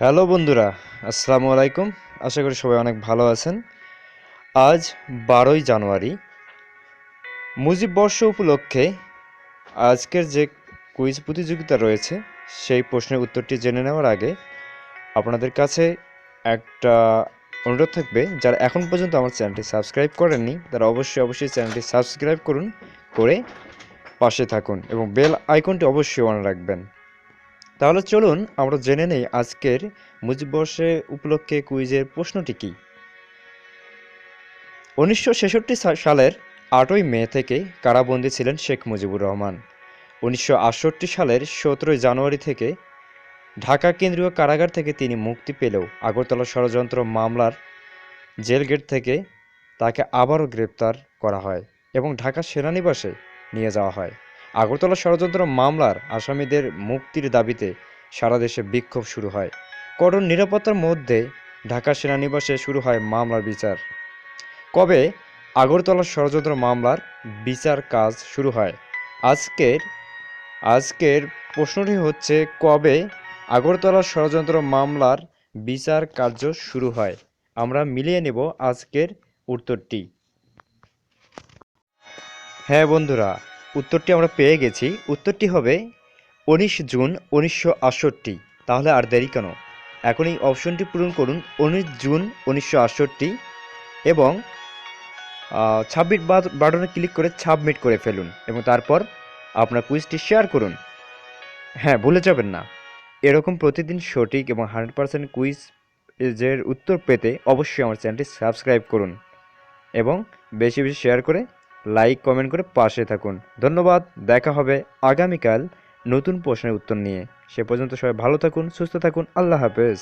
Hello বন্ধুরা, আসসালামু আলাইকুম। আশা করি সবাই অনেক ভালো আছেন। আজ বারোই জানুয়ারি। মুজিব বর্ষ উপলক্ষে আজকের যে কুইজ প্রতিযোগিতা রয়েছে, সেই প্রশ্নের উত্তরটি জেনে নেওয়ার আগে আপনাদের কাছে একটা অনুরোধ থাকবে, যারা এখন পর্যন্ত আমার চ্যানেলটি সাবস্ক্রাইব করেননি, তারা অবশ্যই অবশ্যই চ্যানেলটি সাবস্ক্রাইব করুন, করে পাশে থাকুন এবং বেল আইকনটি অবশ্যই অন রাখবেন। তাহলে চলুন আমরা জেনে নেই আজকের মুজিববর্ষে উপলক্ষে কুইজের প্রশ্নটি কী। উনিশশো ছেষট্টি সালের আটই মে থেকে কারাবন্দী ছিলেন শেখ মুজিবুর রহমান। উনিশশো আটষট্টি সালের সতেরোই জানুয়ারি থেকে ঢাকা কেন্দ্রীয় কারাগার থেকে তিনি মুক্তি পেলেও আগরতলা ষড়যন্ত্র মামলার জেল গেট থেকে তাকে আবারও গ্রেপ্তার করা হয় এবং ঢাকা সেনানিবাসে নিয়ে যাওয়া হয়। আগরতলা ষড়যন্ত্র মামলার আসামিদের মুক্তির দাবিতে সারা দেশে বিক্ষোভ শুরু হয়। কঠোর নিরাপত্তার মধ্যে ঢাকা সেনানিবাসে শুরু হয় মামলার বিচার। কবে আগরতলা ষড়যন্ত্র মামলার বিচার কাজ শুরু হয়? আজকের আজকের প্রশ্নটি হচ্ছে, কবে আগরতলা ষড়যন্ত্র মামলার বিচার কার্য শুরু হয়? আমরা মিলিয়ে নেব আজকের উত্তরটি। হ্যাঁ বন্ধুরা উত্তরটি আমরা পেয়ে গেছি। উত্তরটি হবে উনিশ জুন উনিশশো আটষট্টি। তাহলে আর দেরি কেন? এখন এই অপশনটি পূরণ করুন। উনিশ জুন উনিশশো আটষট্টি এবং ছাব্বিশ বাটনে ক্লিক করে সাবমিট করে ফেলুন এবং তারপর আপনার কুইজটি শেয়ার করুন। হ্যাঁ ভুলে যাবেন না। এরকম প্রতিদিন সঠিক এবং হান্ড্রেড পার্সেন্ট কুইজ এর উত্তর পেতে অবশ্যই আমার চ্যানেলটি সাবস্ক্রাইব করুন এবং বেশি বেশি শেয়ার করে লাইক কমেন্ট করে পাশে থাকুন। ধন্যবাদ, দেখা হবে আগামীকাল নতুন প্রশ্নের উত্তর নিয়ে। সে পর্যন্ত সবাই ভালো থাকুন, সুস্থ থাকুন, আল্লাহ হাফেজ।